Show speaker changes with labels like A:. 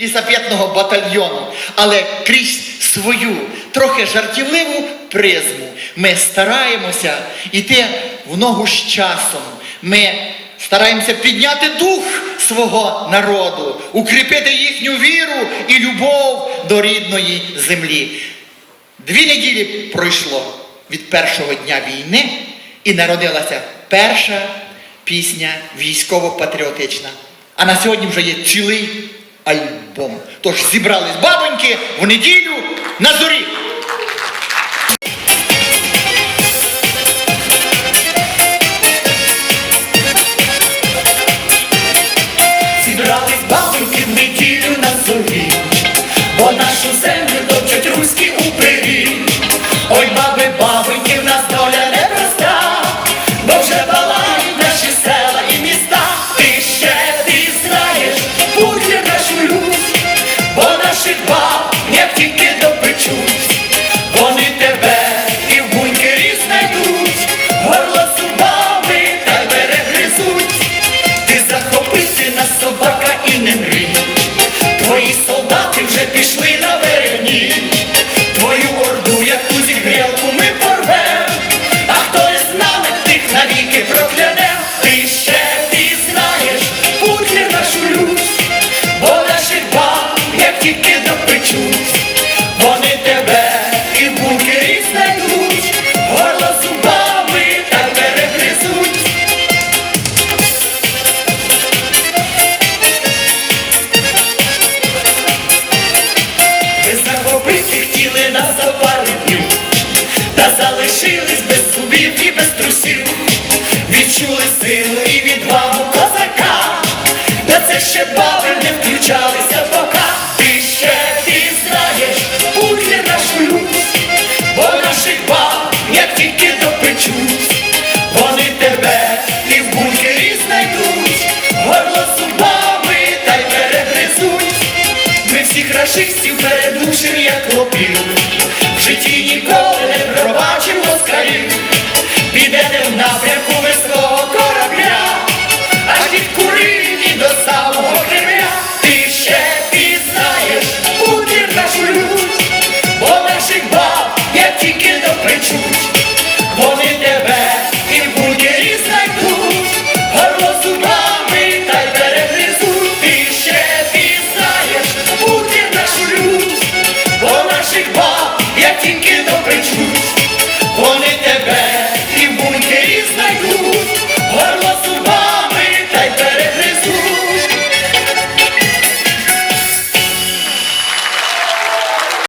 A: лісапетного батальйону, але крізь свою трохи жартівливу призму ми стараємося йти в ногу з часом. Ми стараємося підняти дух свого народу, укріпити їхню віру і любов до рідної землі. Дві неділі пройшло від першого дня війни і народилася перша пісня військово-патріотична. А на сьогодні вже є цілий альбом. Тож зібрались бабоньки в неділю на зорі.
B: Силу і відвагу козака, та це ще баби не включалися пока. Ти ще ти знаєш, не нашу Русь, бо наших баб, як тільки допечуть, вони тебе і в бункері знайдуть, горло зубами та й перегризуть. Ми всіх рашистів передушили you get